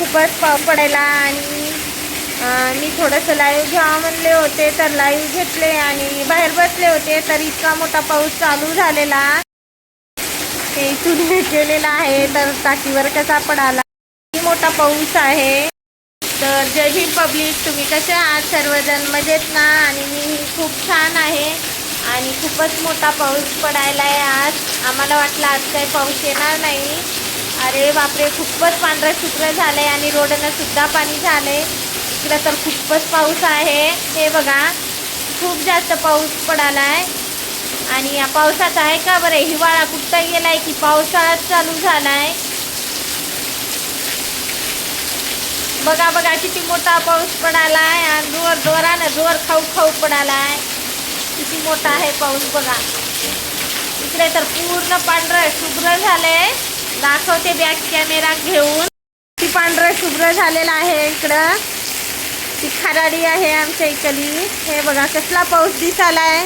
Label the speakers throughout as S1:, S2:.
S1: खूपच पाऊस पडायला आणि मी थोडंसं लाईव्ह घ्यावं म्हणले होते तर लाईव्ह घेतले आणि बाहेर बसले होते तर इतका मोठा पाऊस चालू झालेला. ते इथून हे आहे तर टाकीवर कसा पडाला. किती मोठा पाऊस आहे. तर जय भीम पब्लिक तुम्ही कसे आहात? सर्वजण मजेत ना? आणि मी खूप छान आहे. आणि खूपच मोठा पाऊस पडायला आहे आज. आम्हाला वाटलं आज काही पाऊस येणार नाही. अरे बापरे खूपच पांढरं शुभ्र झालंय आणि रोडनं सुद्धा पाणी झालंय. इकडं तर खूपच पाऊस आहे. हे बघा खूप जास्त पाऊस पडाला आहे आणि या पावसात आहे का बरं? हिवाळा कुठं गेलाय की पावसाळाच चालू झालाय? बघा बघा किती मोठा पाऊस पडालाय आणि जोर जोरानं जोर खाऊ खाऊ पडालाय. किती मोठा आहे पाऊस बघा. इकडे तर पूर्ण पांढरं शुभ्र झालंय. दाखवते बॅक कॅमेरा घेऊन. ती पांढरं शुभ्र झालेलं आहे इकडं. ती खराडी आहे आमच्या इकडली. हे बघा कसला पाऊस दिसालाय.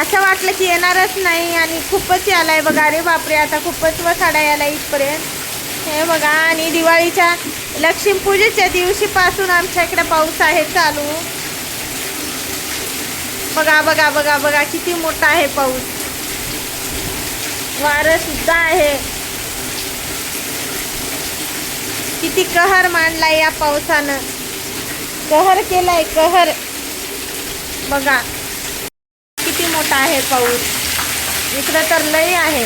S1: असं वाटलं की येणारच नाही आणि खूपच यालाय बघा. अरे बापरे आता खूपच वसाडा यालाय इथपर्यंत. हे बघा आणि दिवाळीच्या लक्ष्मीपूजेच्या दिवशीपासून आमच्या इकडे पाऊस आहे चालू. बघा बघा बघा बघा किती मोठा आहे पाऊस. वारं सुद्धा आहे. किती कहर मांडलाय या पावसानं. कहर केलाय कहर. बघा किती मोठा आहे पाऊस. इकडं तर लय आहे.